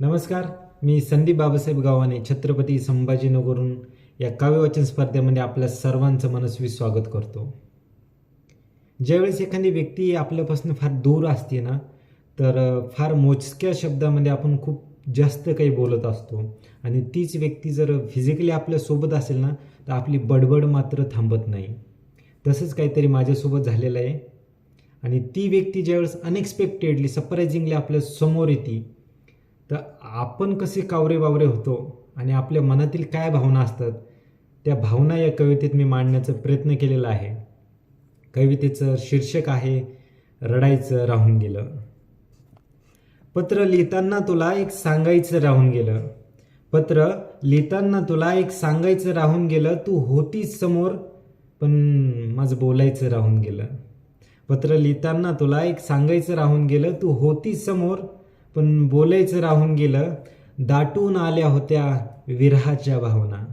नमस्कार मी संदीप बाबासाहेब गावाने छत्रपती संभाजीनगरून या काव्यवाचन स्पर्धेमध्ये आपल्या सर्वांचं मनस्वी स्वागत करतो. ज्यावेळेस एखादी व्यक्ती आपल्यापासून फार दूर असते ना तर फार मोजक्या शब्दामध्ये आपण खूप जास्त काही बोलत असतो. आणि तीच व्यक्ती जर फिजिकली आपल्यासोबत असेल ना तर आपली बडबड मात्र थांबत नाही. तसंच काहीतरी माझ्यासोबत झालेलं आहे. आणि ती व्यक्ती ज्यावेळेस अनएक्सपेक्टेडली सरप्रायझिंगली आपल्यासमोर येते तर आपण कसे कावरे बावरे होतो आणि आपल्या मनातील काय भावना असतात त्या भावना या कवितेत मी मांडण्याचा प्रयत्न केलेला आहे. कवितेचं शीर्षक आहे रडायचं राहून गेलं. पत्र लिहिताना तुला एक सांगायचं राहून गेलं. पत्र लिहिताना तुला एक सांगायचं राहून गेलं. तू होतीच समोर पण माझं बोलायचं राहून गेलं. पत्र लिहिताना तुला एक सांगायचं राहून गेलं. तू होतीच समोर पण बोलायचं राहून गेलं दाटून आल्या होत्या विरहाच्या भावना.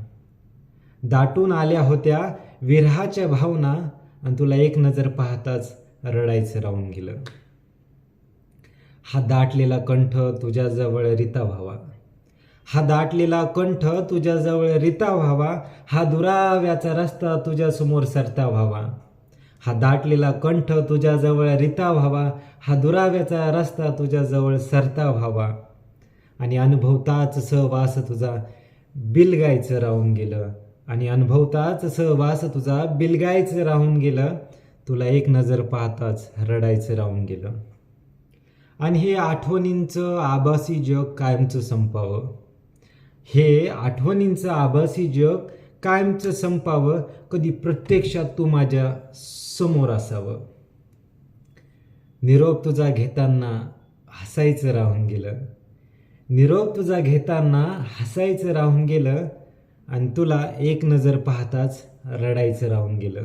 दाटून आल्या होत्या विरहाच्या भावना आणि तुला एक नजर पाहताच रडायचं राहून गेलं. हा दाटलेला कंठ तुझ्याजवळ रिता व्हावा. हा दाटलेला कंठ तुझ्याजवळ रिता व्हावा. हा दुराव्याचा रस्ता तुझ्यासमोर सरता व्हावा. हा दाटलेला कंठ तुझ्याजवळ रिता व्हावा हा दुराव्याचा रस्ता तुझ्याजवळ सरता व्हावा. आणि अनुभवताच सहवास तुझा बिलगायचं राहून गेलं. आणि अनुभवताच सहवास तुझा बिलगायचं राहून गेलं. तुला एक नजर पाहताच रडायचं राहून गेलं. आणि हे आठवणींचं आभासी जग कायमचं संपावं. हे आठवणींचं आभासी जग कायमचं संपावं कधी प्रत्यक्षात तू माझ्यासमोर असावं. निरोप तुझा घेताना हसायचं राहून गेलं. निरोप तुझा घेताना हसायचं राहून गेलं आणि तुला एक नजर पाहताच रडायचं राहून गेलं.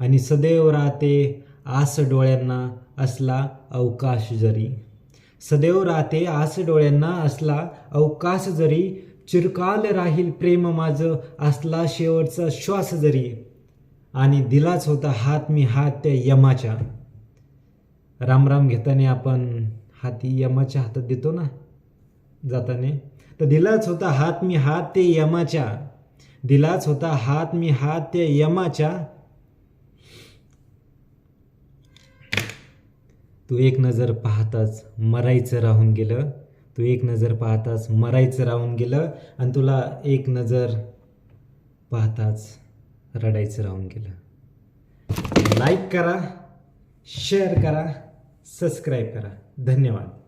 आणि सदैव राहते आस डोळ्यांना असला अवकाश जरी. सदैव राहते आस डोळ्यांना असला अवकाश जरी चिरकाल राहील प्रेम माझं असला शेवटचा श्वास जरी. आणि दिलाच होता हात मी हात त्या यमाच्या. रामराम घेताना आपण हाती यमाच्या हातात देतो ना? जाताने. तर दिलाच होता हात मी हात ते यमाच्या. दिलाच होता हात मी हात त्या यमाच्या. तू एक नजर पाहताच मरायचं राहून गेलं. तू एक नजर पाहताच मरायचं राहून गेलं आणि तुला एक नजर पाहताच रडायचं राहून गेलं. लाईक करा शेअर करा सबस्क्राईब करा. धन्यवाद.